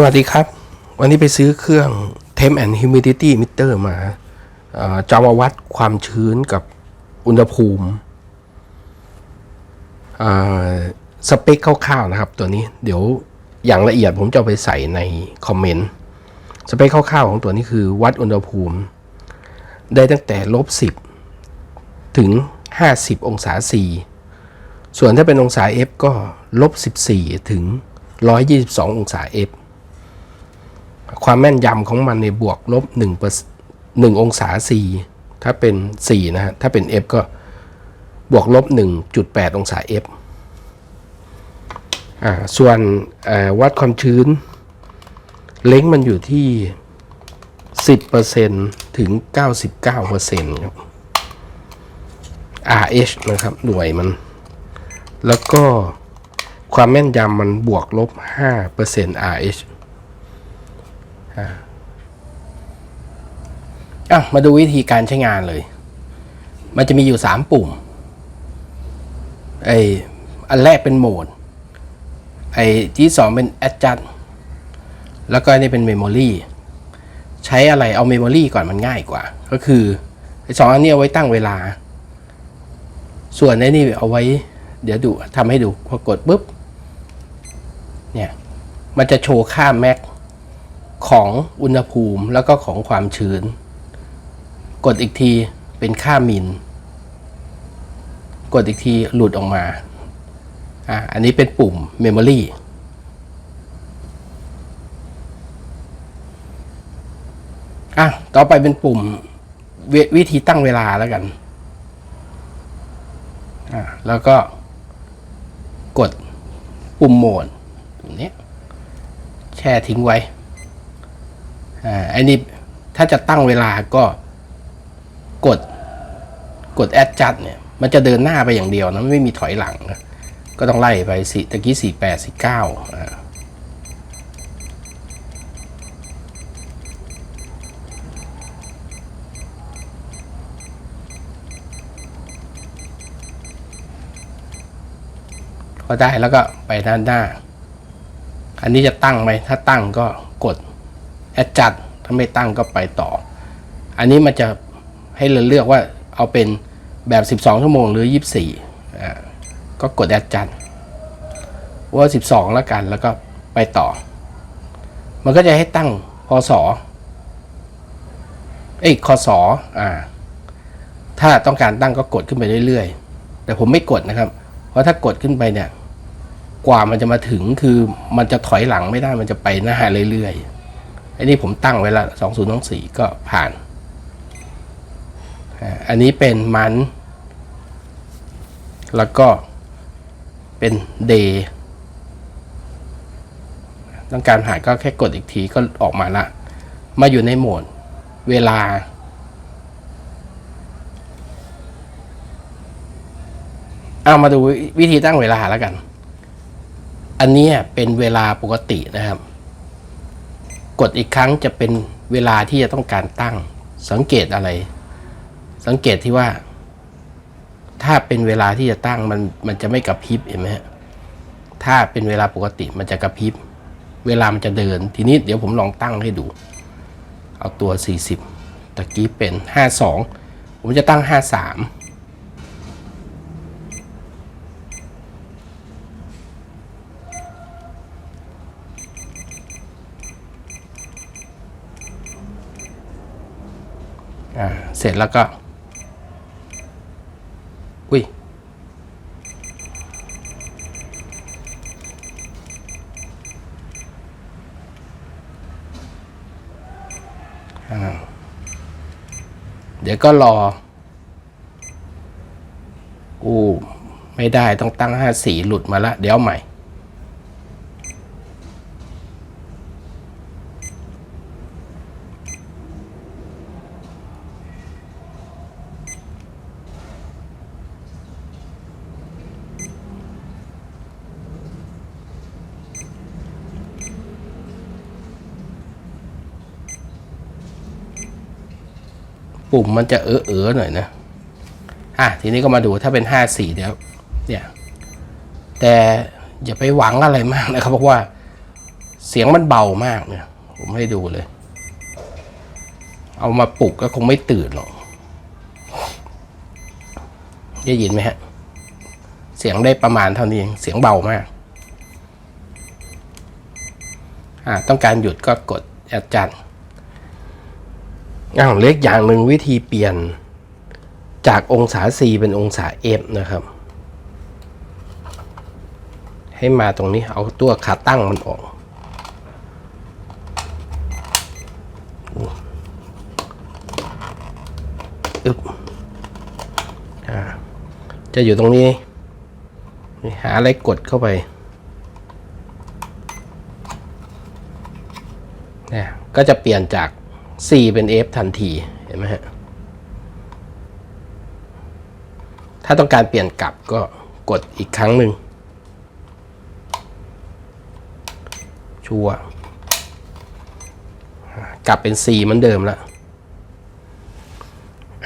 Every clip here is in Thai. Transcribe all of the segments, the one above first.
สวัสดีครับ วันนี้ไปซื้อเครื่อง Temp and Humidity Meter มาจะมาวัดความชื้นกับอุณหภูมิสเปคคร่าวๆนะครับตัวนี้เดี๋ยวอย่างละเอียดผมจะไปใส่ในคอมเมนต์สเปคคร่าวๆของตัวนี้คือวัดอุณหภูมิ ได้ตั้งแต่ลบ 10 ถึง 50 องศา C ส่วนถ้าเป็นองศา F ก็ลบ 14 ถึง 122 องศา F ความแม่นยำของมันในบวกลบ1เปอร์1องศา C ถ้าเป็น4นะฮะ ถ้าเป็น F ก็บวกลบ 1.8 องศา F อ่า ส่วนวัดความชื้น เล้งมันอยู่ที่ 10%ถึง 99%ครับ RH นะครับ หน่วยมัน แล้วก็ความแม่นยำมันบวกลบ 5% RH อะมาดูวิธีการใช้งานเลย มันจะมีอยู่3ปุ่ม ไออันแรกเป็นโหมด ไอที่สองเป็น adjust แล้วก็อันนี่เป็น memory ใช้อะไรเอา memory ก่อนมันง่ายกว่า ก็คือไอสองอันนี้เอาไว้ตั้งเวลา ส่วนไอนี่เอาไว้ เดี๋ยวดูทำให้ดูพอกดปุ๊บ เนี่ย มันจะโชว์ค่าแม็ก ของอุณหภูมิแล้วก็ของความชื้น กดอีกทีเป็นค่ามินกดอีกทีหลุดออกมาอะอันนี้เป็นปุ่ม Memory อะต่อไปเป็นปุ่มววิธีตั้งเวลาแล้วกันอะแล้วก็กดปุ่มโหมดตรงนี้ แช่ทิ้งไว้ อ่าอันนี้ถ้าจะตั้งเวลาก็กดกด adjust เนี่ย มันจะเดินหน้าไปอย่างเดียวนะไม่มีถอยหลังนะก็ต้องไล่ไปสี่ตะกี้สี่แปดสี่เก้าอ่าก็ได้แล้วก็ไปด้านหน้า อันนี้จะตั้งไหม ถ้าตั้งก็กด adjust ถ้าไม่ตั้งก็ไปต่อ อันนี้มันจะให้เราเลือกว่าเอาเป็นแบบ 12 ชั่วโมงหรือ 24อ่าก็กด adjust ว่า 12 แล้วกันแล้วก็ไปต่อ มันก็จะให้ตั้งพศเอ้ยคศอ่า ถ้าต้องการตั้งก็กดขึ้นไปเรื่อยๆ แต่ผมไม่กดนะครับ เพราะถ้ากดขึ้นไปเนี่ย กว่ามันจะมาถึงคือมันจะถอยหลังไม่ได้มันจะไปหน้าเรื่อยๆ อันนี้ผมตั้งไว้ละสองศูนย์สองสี่ก็ผ่าน อันนี้เป็นมัน แล้วก็เป็นเดย์ต้องการผ่านก็แค่กดอีกทีก็ออกมาละ มาอยู่ในโหมดเวลา เอามาดูวิธีตั้งเวลาแล้วกัน อันนี้เป็นเวลาปกตินะครับ กดอีกครั้งจะเป็นเวลาที่จะต้องการตั้ง สังเกตอะไร สังเกตที่ว่า ถ้าเป็นเวลาที่จะตั้งมันมันจะไม่กระพริบเห็นไหมฮะถ้าเป็นเวลาปกติมันจะกระพริบ เวลามันจะเดิน ทีนี้เดี๋ยวผมลองตั้งให้ดู เอาตัว 40ตะกี้เป็น 52 ผมจะตั้ง 53 อ่าเสร็จแล้วก็ อุ้ยเดี๋ยวก็รอ อู้ ไม่ได้ต้องตั้งห้าสีหลุดมาละ เดี๋ยวใหม่ ปุ่มมันจะเออเออหน่อยนะ อะ ทีนี้ก็มาดูถ้าเป็นห้าสี่เดี๋ยวเนี่ย แต่อย่าไปหวังอะไรมากนะครับ เพราะว่าเสียงมันเบามากเนี่ย ผมให้ดูเลย เอามาปลุกก็คงไม่ตื่นหรอกได้ยินไหมฮะ เสียงได้ประมาณเท่านี้เองเสียงเบามาก อ่า ต้องการหยุดก็กดแอดจัด อ้าวเล็กอย่างหนึ่งวิธีเปลี่ยนจากองศา C เป็นองศา F นะครับ ให้มาตรงนี้เอาตัวขาตั้งมันออกอึบจะอยู่ตรงนี้ หาอะไรกดเข้าไปเนี่ยก็จะเปลี่ยนจาก C เป็น F ทันทีเห็นไหมฮะถ้าต้องการเปลี่ยนกลับก็กดอีกครั้งหนึ่งชัวกลับเป็น C เหมือนเดิมแล้ว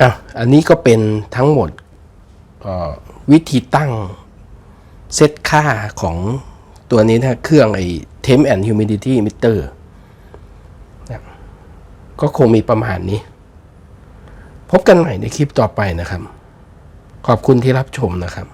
อะอันนี้ก็เป็นทั้งหมดวิธีตั้งเซตค่าของตัวนี้นะเครื่องไอ้ temp and humidity emitter ก็คงมีประมาณนี้ พบกันใหม่ในคลิปต่อไปนะครับ ขอบคุณที่รับชมนะครับ